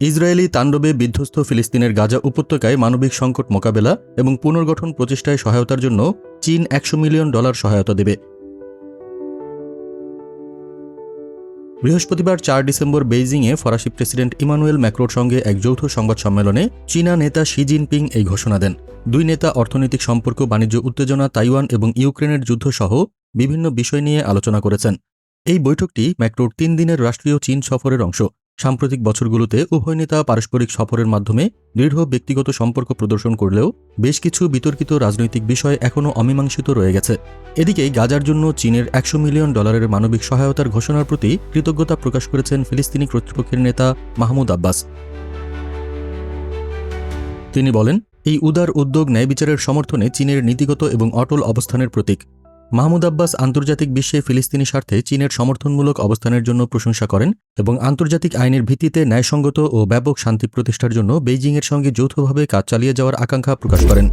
Israeli তাণ্ডবে বিধ্বস্ত ফিলিস্তিনের গাজা উপত্যকায় মানবিক সংকট মোকাবেলা এবং পুনর্গঠন প্রচেষ্টায় সহায়তার জন্য চীন একশো মিলিয়ন ডলার সহায়তা দেবে। বৃহস্পতিবার চার ডিসেম্বর বেইজিংয়ে ফরাসি প্রেসিডেন্ট ইমানুয়েল ম্যাক্রোর সঙ্গে এক যৌথ সংবাদ সম্মেলনে চীনা নেতা শি জিনপিং এই ঘোষণা দেন। দুই নেতা অর্থনৈতিক সম্পর্ক, বাণিজ্য উত্তেজনা, তাইওয়ান এবং ইউক্রেনের যুদ্ধ সহ বিভিন্ন বিষয় নিয়ে আলোচনা করেছেন। এই বৈঠকটি ম্যাক্রোর তিন দিনের রাষ্ট্রীয় চীন সফরের অংশ। সাম্প্রতিক বছরগুলোতে উভয় নেতা পারস্পরিক সফরের মাধ্যমে দৃঢ় ব্যক্তিগত সম্পর্ক প্রদর্শন করলেও বেশ কিছু বিতর্কিত রাজনৈতিক বিষয় এখনও অমীমাংসিত রয়ে গেছে। এদিকে গাজার জন্য চীনের একশো মিলিয়ন ডলারের মানবিক সহায়তার ঘোষণার প্রতি কৃতজ্ঞতা প্রকাশ করেছেন ফিলিস্তিনি কর্তৃপক্ষের নেতা মাহমুদ আব্বাস। তিনি বলেন, এই উদার উদ্যোগ ন্যায় বিচারের সমর্থনে চীনের নীতিগত এবং অটল অবস্থানের প্রতীক। মাহমুদ আব্বাস আন্তর্জাতিক বিশ্বে ফিলিস্তিনি স্বার্থে চীনের সমর্থনমূলক অবস্থানের জন্য প্রশংসা করেন এবং আন্তর্জাতিক আইনের ভিত্তিতে ন্যায়সঙ্গত ও ব্যাপক শান্তি প্রতিষ্ঠার জন্য বেইজিংয়ের সঙ্গে যৌথভাবে কাজ চালিয়ে যাওয়ার আকাঙ্ক্ষা প্রকাশ করেন।